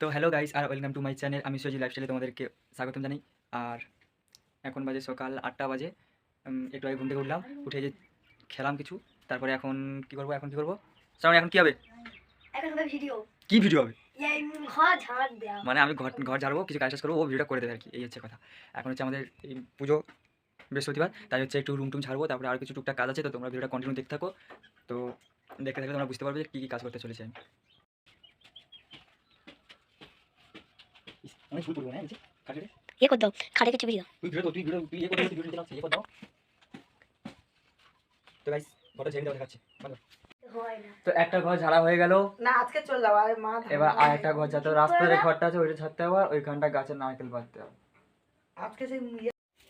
তো hello guys আর welcome to my channel আমি সজি লাইফস্টাইলে তোমাদেরকে স্বাগতম জানাই। আর এখন বাজে সকাল আটটা বাজে। একটু আগে ঘুম থেকে উঠলাম উঠে যে খেলাম কিছু তারপরে এখন কি করব এখন কি করব? শ্রাবণ এখন কি হবে? কি ভিডিও হবে? দেওয়া মানে আমি ঘর ঘর ঝাড়বো কিছু কাজ করব ও ভিডিওটা করে দেবে আর কি এই হচ্ছে কথা। এখন হচ্ছে আমাদের এই পুজো বৃহস্পতিবার তাই হচ্ছে একটু রুম টুম ছাড়বো তারপরে আর কিছু টুকটাক কাজ আছে তো তোমরা ভিডিওটা কন্টিনিউ দেখতে থাকো। তো দেখতে থাকলে তোমরা বুঝতে পারবে যে কী কী কাজ করতে চলেছে আমি। অনেক ফুল পড়ব না এই যে, ইয়ে করে দাও তুই তুই তুই ইয়ে করে তুই ভিডিও চালাচ্ছিস ইয়ে করে দাও। তো গাইস ঘরটা ঝেড়ে দেওয়া দেখাচ্ছে ভালো? হয় না। তো একটা ঘর ঝাড়া হয়ে গেল। না আজকে চল যাব আরে মা এবার আর একটা ঘর যাতে রাস্তার যে ঘরটা আছে ওইটা ছাড়তে হবে আর ওইখানটা গাছের নারকেল হবে। আজকে সেই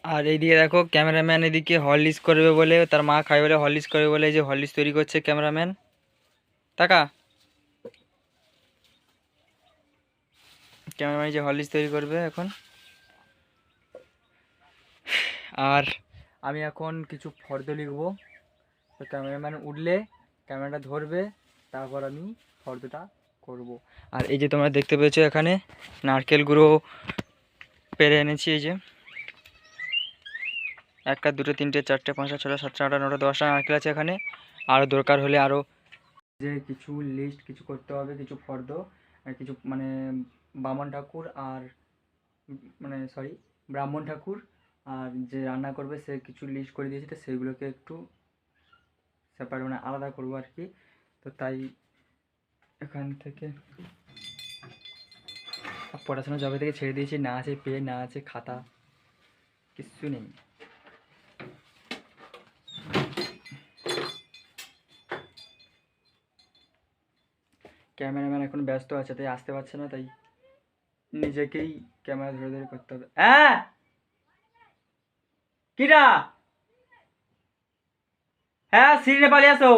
আর এইদিকে দেখো ক্যামেরাম্যান এদিকে হরলিক্স করবে বলে তার মা খাই বলে হরলিক্স করবে বলে যে হরলিক্স তৈরি করছে ক্যামেরাম্যান। টাকা? ক্যামেরাম্যান যে হরলিক্স তৈরি করবে এখন। আর আমি এখন কিছু ফর্দ লিখব। তো ক্যামেরাম্যান উঠলে ক্যামেরাটা ধরবে, তারপর আমি ফর্দটা করব। আর এই যে তোমরা দেখতে পেয়েছ এখানে, নারকেল গুঁড়ো পেরে এনেছি এই যে। একটা, দুটো, তিনটে, চারটে, পাঁচটা, ছটা, সাতটা, আটটা, নটা, দশটা নারকেল আছে এখানে। আরও দরকার হলে আরও যে কিছু লিস্ট কিছু করতে হবে, কিছু ফর্দ কিছু মানে বামন ঠাকুর আর মানে সরি ব্রাহ্মণ ঠাকুর আর যে রান্না করবে সে কিছু লিস্ট করে দিয়েছে, তো সেগুলোকে একটু সেপারেট মানে আলাদা করব আর কি। তো তাই এখান থেকে পড়াশোনা জবে থেকে ছেড়ে দিয়েছি, না আছে পেন না আছে খাতা কিচ্ছু নেই। ক্যামেরাম্যান এখন ব্যস্ত আছে, তাই আসতে পারছে না, তাই নিজেকেই ক্যামেরা ধরে ধরে করতে হবে। হ্যাঁ! কিরা? হ্যাঁ সিঁড়ি পালিয়ে আসো।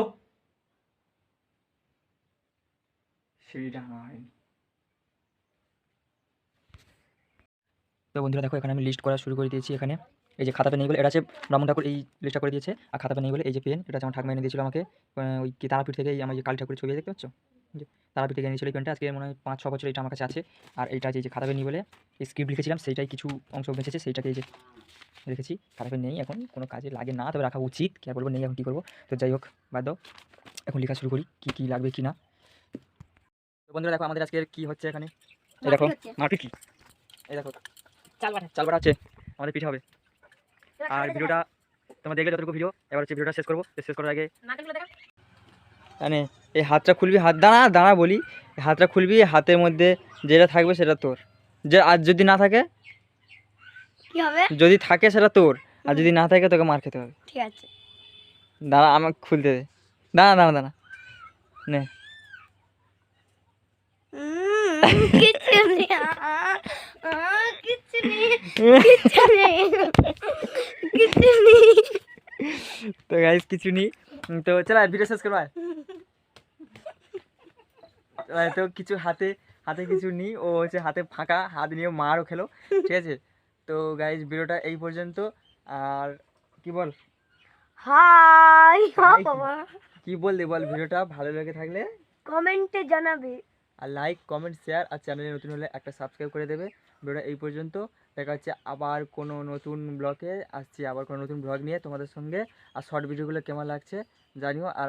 সিঁড়িটা তো বন্ধুরা দেখো, এখানে আমি লিস্ট করা শুরু করে দিয়েছি এখানে। এই যে খাতাটা নেই বলে এটা আছে ব্রাহ্মণ ঠাকুর, এই লিস্টটা করে দিয়েছে। আর খাতাটা নেই বলে এই যে পেন এটা আমার ঠাকুমা এনে দিয়েছিল আমাকে ওই কি তারাপীঠ থেকে এই আমার যে কালী ঠাকুরের ছবি, দেখতে পাচ্ছ? তারাপীঠ থেকে এনেছিল এই পেনটা আজকে মনে হয় পাঁচ ছ বছর এটা আমার কাছে আছে। আর এইটা যে এই যে খাতা পেন বলে স্ক্রিপ্ট লিখেছিলাম সেইটাই কিছু অংশ বেঁচেছে। সেইটাকে যে রেখেছি। খাতা পেন নেই এখন কোনো কাজে লাগে না। তবে রাখা উচিত। কে বলব নেই এখন কী করব? তো যাই হোক বাদ দাও। এখন লেখা শুরু করি কী কী লাগবে কি না। তো বন্ধুরা দেখো আমাদের আজকের কি হচ্ছে এখানে। এই দেখো মাটি কি এই দেখো চাল বাটা চাল আছে আমাদের পিঠে হবে। আর ভিডিওটা তোমরা দেখলে যতটুকু ভিডিও এবার হচ্ছে ভিডিওটা শেষ করব। শেষ করার আগে মানে এই হাতটা খুলবি হাত দাঁড়া দাঁড়া বলি হাতটা খুলবি হাতের মধ্যে যেটা থাকবে সেটা তোর। যে আর যদি না থাকে কি হবে? যদি থাকে সেটা তোর আর যদি না থাকে তোকে মার খেতে হবে। ঠিক আছে। দাঁড়া আমাকে খুলতে দে। দাঁড়া দাঁড়া দাঁড়া। নে। তো গাইস কিছু নেই। তো চলো ভিডিও শেষ করব আয়। আয়, তো কিছু হাতে হাতে কিছু নিই ও হচ্ছে হাতে ফাঁকা হাত নিয়ে মারও খেলো ঠিক আছে? তো গাইস ভিডিওটা এই পর্যন্ত আর কি বল? হাই কি বললি বল ভিডিওটা ভালো লেগে থাকলে? কমেন্টে জানাবে। আর লাইক কমেন্ট শেয়ার আর চ্যানেলে নতুন হলে একটা সাবস্ক্রাইব করে দেবে। ভিডিওটা এই পর্যন্ত দেখা হচ্ছে আবার কোনো নতুন ব্লকে আসছি, আবার কোনো নতুন ব্লগ নিয়ে তোমাদের সঙ্গে। আর শর্ট ভিডিওগুলো কেমন লাগছে জানিও। আর